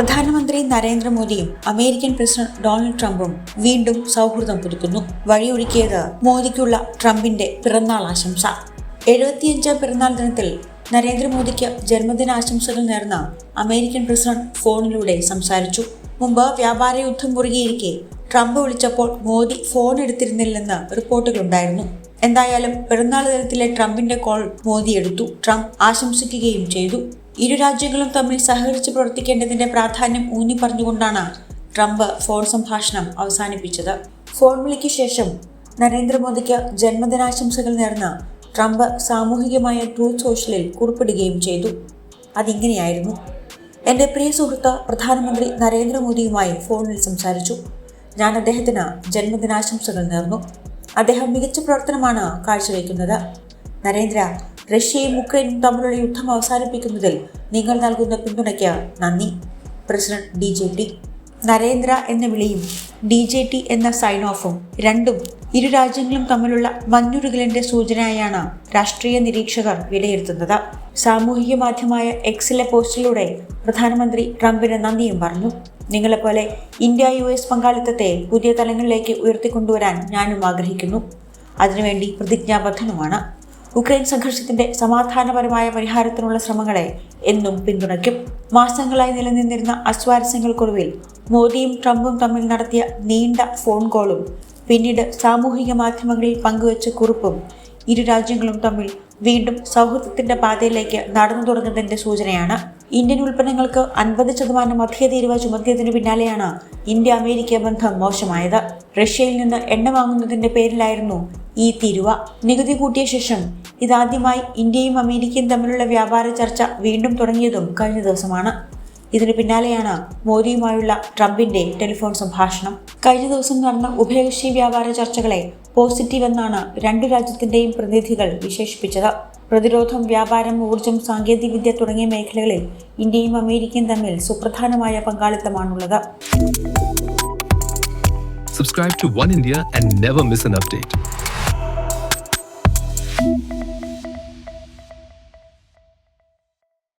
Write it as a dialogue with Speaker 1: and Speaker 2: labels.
Speaker 1: പ്രധാനമന്ത്രി നരേന്ദ്രമോദിയും American president Donald ട്രംപും വീണ്ടും സൗഹൃദം പുതുക്കുന്നു. വഴിയൊരുക്കിയത് മോദിക്കുള്ള ട്രംപിന്റെ പിറന്നാൾ ആശംസ. എഴുപത്തിയഞ്ചാം പിറന്നാൾ ദിനത്തിൽ നരേന്ദ്രമോദിക്ക് ജന്മദിനാശംസകൾ നേർന്ന അമേരിക്കൻ പ്രസിഡന്റ് ഫോണിലൂടെ സംസാരിച്ചു. മുമ്പ് വ്യാപാര യുദ്ധം മുറുകിയിരിക്കെ ട്രംപ് വിളിച്ചപ്പോൾ മോദി ഫോൺ എടുത്തിരുന്നില്ലെന്ന് റിപ്പോർട്ടുകളുണ്ടായിരുന്നു. എന്തായാലും പിറന്നാൾ ദിനത്തിലെ ട്രംപിന്റെ കോൾ മോദി എടുത്തു. ട്രംപ് ആശംസിക്കുകയും ചെയ്തു. ഇരു രാജ്യങ്ങളും തമ്മിൽ സഹകരിച്ച് പ്രവർത്തിക്കേണ്ടതിന്റെ പ്രാധാന്യം ഊന്നി പറഞ്ഞുകൊണ്ടാണ് ട്രംപ് ഫോൺ സംഭാഷണം അവസാനിപ്പിച്ചത്. ഫോൺ വിളിക്ക് ശേഷം നരേന്ദ്രമോദിക്ക് ജന്മദിനാശംസകൾ നേർന്ന ട്രംപ് സാമൂഹികമായ ട്രൂത്ത് സോഷ്യലിൽ കുറിപ്പിടുകയും ചെയ്തു. അതിങ്ങനെയായിരുന്നു. എന്റെ പ്രിയ സുഹൃത്ത് പ്രധാനമന്ത്രി നരേന്ദ്രമോദിയുമായി ഫോണിൽ സംസാരിച്ചു. ഞാൻ അദ്ദേഹത്തിന് ജന്മദിനാശംസകൾ നേർന്നു. അദ്ദേഹം മികച്ച പ്രവർത്തനമാണ് കാഴ്ചവെക്കുന്നത്. നരേന്ദ്ര റഷ്യയും ഉക്രൈനും തമ്മിലുള്ള യുദ്ധം അവസാനിപ്പിക്കുന്നതിൽ നിങ്ങൾ നൽകുന്ന പിന്തുണയ്ക്ക് നന്ദി. President D J T Narendra എന്ന വിളിയും ഡി ജെ ടി എന്ന സൈൻ ഓഫും രണ്ടും ഇരു രാജ്യങ്ങളും തമ്മിലുള്ള മഞ്ഞുരുകലിന്റെ സൂചനയായാണ് രാഷ്ട്രീയ നിരീക്ഷകർ വിലയിരുത്തുന്നത്. സാമൂഹിക മാധ്യമമായ എക്സിലെ പോസ്റ്റിലൂടെ പ്രധാനമന്ത്രി ട്രംപിന് നന്ദിയും പറഞ്ഞു. നിങ്ങളെപ്പോലെ ഇന്ത്യ യു എസ് പങ്കാളിത്തത്തെ പുതിയ തലങ്ങളിലേക്ക് ഉയർത്തിക്കൊണ്ടുവരാൻ ഞാനും ആഗ്രഹിക്കുന്നു. അതിനുവേണ്ടി പ്രതിജ്ഞാബദ്ധനുമാണ്. ഉക്രൈൻ സംഘർഷത്തിന്റെ സമാധാനപരമായ പരിഹാരത്തിനുള്ള ശ്രമങ്ങളെ എന്നും പിന്തുണയ്ക്കും. മാസങ്ങളായി നിലനിന്നിരുന്ന അസ്വാരസ്യങ്ങൾക്കൊടുവിൽ മോദിയും ട്രംപും തമ്മിൽ നടത്തിയ നീണ്ട ഫോൺ കോളും പിന്നീട് സാമൂഹിക മാധ്യമങ്ങളിൽ പങ്കുവച്ച കുറിപ്പും ഇരു രാജ്യങ്ങളും തമ്മിൽ വീണ്ടും സൗഹൃദത്തിന്റെ പാതയിലേക്ക് നടന്നു തുടങ്ങുന്നതിന്റെ സൂചനയാണ്. ഇന്ത്യൻ ഉൽപ്പന്നങ്ങൾക്ക് അൻപത് ശതമാനം അധിക തീരുവ ചുമത്തിയതിനു പിന്നാലെയാണ് ഇന്ത്യ അമേരിക്ക ബന്ധം മോശമായത്. റഷ്യയിൽ നിന്ന് എണ്ണ വാങ്ങുന്നതിന്റെ പേരിലായിരുന്നു ഈ തിരുവ നികുതി കൂട്ടിയ ശേഷം ഇതാദ്യമായി ഇന്ത്യയും അമേരിക്കയും തമ്മിലുള്ള വ്യാപാര ചർച്ച വീണ്ടും തുടങ്ങിയതും കഴിഞ്ഞ ദിവസമാണ്. ഇതിനു പിന്നാലെയാണ് മോദിയുമായുള്ള ട്രംപിന്റെ ടെലിഫോൺ സംഭാഷണം. കഴിഞ്ഞ ദിവസം നടന്ന ഉഭയകക്ഷി വ്യാപാര ചർച്ചകളെ പോസിറ്റീവ് എന്നാണ് രണ്ടു രാജ്യത്തിന്റെയും പ്രതിനിധികൾ വിശേഷിപ്പിച്ചത്. പ്രതിരോധം വ്യാപാരം ഊർജം സാങ്കേതികവിദ്യ തുടങ്ങിയ മേഖലകളിൽ ഇന്ത്യയും അമേരിക്കയും തമ്മിൽ സുപ്രധാനമായ പങ്കാളിത്തമാണുള്ളത്.
Speaker 2: Subscribe to One India and never miss an update.